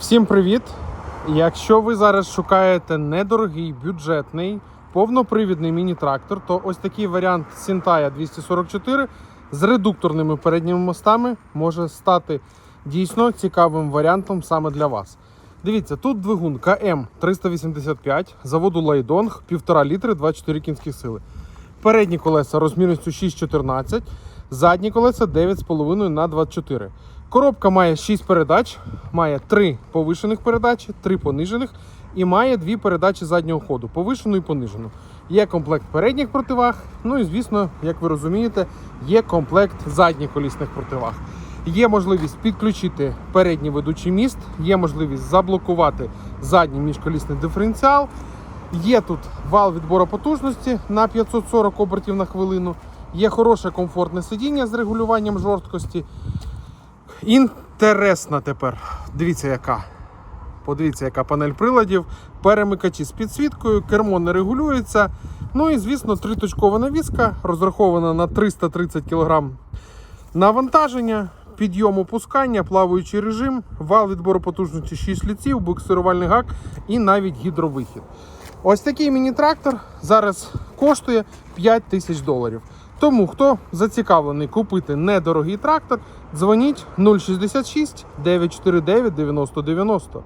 Всім привіт! Якщо ви зараз шукаєте недорогий, бюджетний, повнопривідний міні-трактор, то ось такий варіант Сінтая 244 з редукторними передніми мостами може стати дійсно цікавим варіантом саме для вас. Дивіться, тут двигун КМ 385 заводу Лайдонг 1,5 літри 24 кінських сили. Передні колеса розмірністю 6,14, задні колеса 9,5 на 24. Коробка має 6 передач, має 3 повишених передачі, 3 понижених і має 2 передачі заднього ходу, повишену і понижену. Є комплект передніх противаг, ну і звісно, як ви розумієте, є комплект задніх колісних противаг. Є можливість підключити передній ведучий міст, є можливість заблокувати задній міжколісний диференціал. Є тут вал відбору потужності на 540 обертів на хвилину. Є хороше комфортне сидіння з регулюванням жорсткості. Інтересна тепер. Дивіться, яка. Подивіться, яка панель приладів, перемикачі з підсвіткою, кермо не регулюється. Ну і, звісно, триточкова навіска, розрахована на 330 кг навантаження, підйом опускання, плаваючий режим, вал відбору потужності 6 ліців, буксирувальний гак і навіть гідровихід. Ось такий міні-трактор зараз коштує 5 тисяч доларів. Тому хто зацікавлений купити недорогий трактор, дзвоніть 066 949 9090.